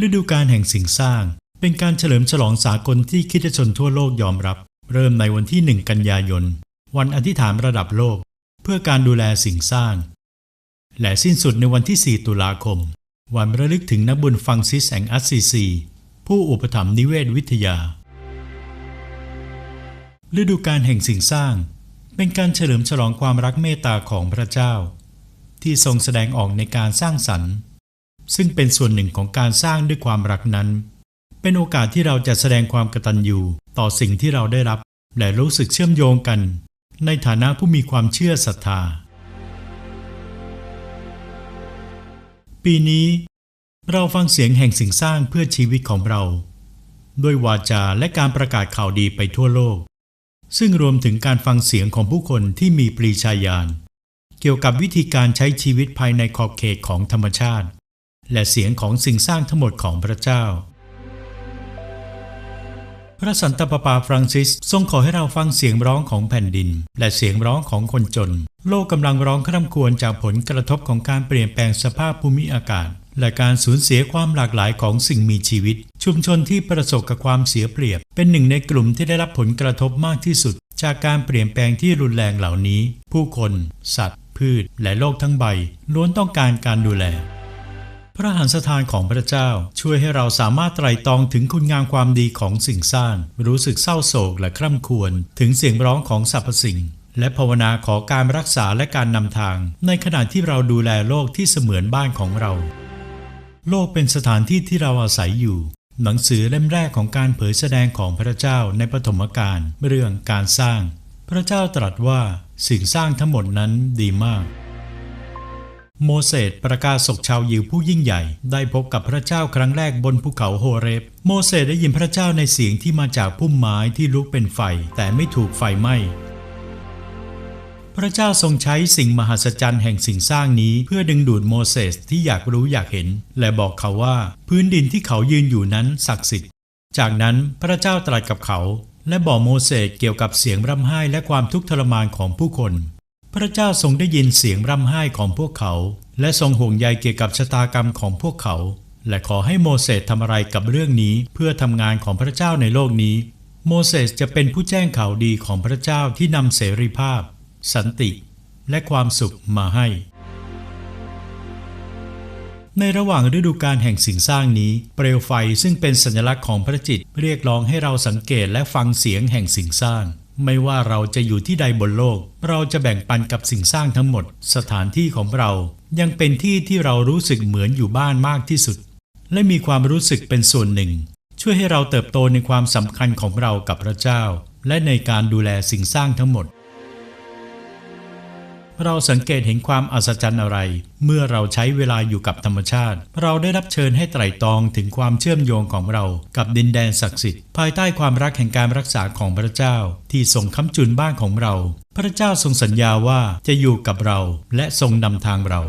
ฤดูกาลแห่งสิ่งสร้าง เป็นการเฉลิมฉลองสากลที่คริสตชนทั่วโลกยอมรับ เริ่มในวันที่ 1 กันยายน วันอธิษฐานระดับโลก เพื่อการดูแลสิ่งสร้าง และสิ้นสุดในวันที่ 4 ตุลาคม วันระลึกถึงนักบุญฟังซิสแห่งอัสซีซี ผู้อุปถัมภ์นิเวศวิทยา ฤดูกาลแห่งสิ่งสร้าง เป็นการเฉลิมฉลองความรักเมตตาของพระเจ้า ที่ทรงแสดงออกในการสร้างสรรค์ ซึ่งเป็นส่วนหนึ่งของการสร้างด้วยความรักนั้น เป็นโอกาสที่เราจะแสดงความกตัญญูต่อสิ่งที่เราได้รับ และรู้สึกเชื่อมโยงกัน ในฐานะผู้มีความเชื่อศรัทธา ปีนี้ เราฟังเสียงแห่งสิ่งสร้างเพื่อชีวิตของเรา ด้วยวาจาและการประกาศข่าวดีไปทั่วโลก ซึ่งรวมถึงการฟังเสียงของผู้คนที่มีปรีชาญาณเกี่ยวกับวิธีการใช้ชีวิตภายในขอบเขตของธรรมชาติ และเสียงของสิ่งสร้างทั้งหมดของพระเจ้า พระสันตะปาปาฟรังซิสทรงขอให้เราฟังเสียงร้องของแผ่นดิน และเสียงร้องของคนจน โลกกำลังร้องคร่ำครวญจากผลกระทบของการเปลี่ยนแปลงสภาพภูมิอากาศ และการสูญเสียความหลากหลายของสิ่งมีชีวิต ชุมชนที่ประสบกับความเสียเปรียบ เป็นหนึ่งในกลุ่มที่ได้รับผลกระทบมากที่สุด จากการเปลี่ยนแปลงที่รุนแรงเหล่านี้ ผู้คน สัตว์ พืช และโลกทั้งใบล้วนต้องการการดูแล พระหันสถานของพระเจ้า ช่วยให้เราสามารถไตร่ตรองถึงคุณงามความดีของสิ่งสร้าง รู้สึกเศร้าโศกและคร่ำครวญถึงเสียงร้องของสรรพสิ่ง และภาวนาขอการรักษาและการนำทาง ในขณะที่เราดูแลโลกที่เสมือนบ้านของเรา โลกเป็นสถานที่ที่เราอาศัยอยู่ หนังสือเล่มแรกของการเผยแสดงของพระเจ้าในปฐมกาลเรื่องการสร้าง พระเจ้าตรัสว่าสิ่งสร้างทั้งหมดนั้นดีมาก โมเสสประกาศกชาวยิวผู้ยิ่งใหญ่ ได้พบกับพระเจ้าครั้งแรกบนภูเขาโฮเรบ โมเสสได้ยินพระเจ้าในเสียงที่มาจากพุ่มไม้ที่ลุกเป็นไฟ แต่ไม่ถูกไฟไหม้พระเจ้าทรงใช้สิ่งมหัศจรรย์แห่งสิ่งสร้างนี้เพื่อดึงดูดโมเสสที่อยากรู้อยากเห็น และบอกเขาว่า พื้นดินที่เขายืนอยู่นั้นศักดิ์สิทธิ์ จากนั้นพระเจ้าตรัสกับเขา และบอกโมเสสเกี่ยวกับเสียงร่ำไห้และความทุกข์ทรมานของผู้คน พระเจ้าทรงได้ยินเสียงร่ำไห้ของพวกเขา และทรงห่วงใยเกี่ยวกับชะตากรรมของพวกเขา และขอให้โมเสสทำอะไรกับเรื่องนี้เพื่อทำงานของพระเจ้าในโลกนี้ โมเสสจะเป็นผู้แจ้งข่าวดีของพระเจ้าที่นำเสรีภาพ สันติ และความสุขมาให้ ในระหว่างฤดูกาลแห่งสิ่งสร้างนี้ เปลวไฟซึ่งเป็นสัญลักษณ์ของพระจิต เรียกร้องให้เราสังเกตและฟังเสียงแห่งสิ่งสร้าง ไม่ว่าเราจะอยู่ที่ใดบนโลก เราจะแบ่งปันกับสิ่งสร้างทั้งหมด สถานที่ของเรายังเป็นที่ที่เรารู้สึกเหมือนอยู่บ้านมากที่สุด และมีความรู้สึกเป็นส่วนหนึ่ง ช่วยให้เราเติบโตในความสำคัญของเรากับพระเจ้า และในการดูแลสิ่งสร้างทั้งหมด เราสังเกตเห็นความอัศจรรย์อะไร เมื่อเราใช้เวลาอยู่กับธรรมชาติ เราได้รับเชิญให้ไตร่ตรองถึงความเชื่อมโยงของเรา กับดินแดนศักดิ์สิทธิ์ภายใต้ความรักแห่งการรักษาของพระเจ้า ที่ทรงค้ำจุนบ้านของเรา พระเจ้าทรงสัญญาว่าจะอยู่กับเราและทรงนำทางเรา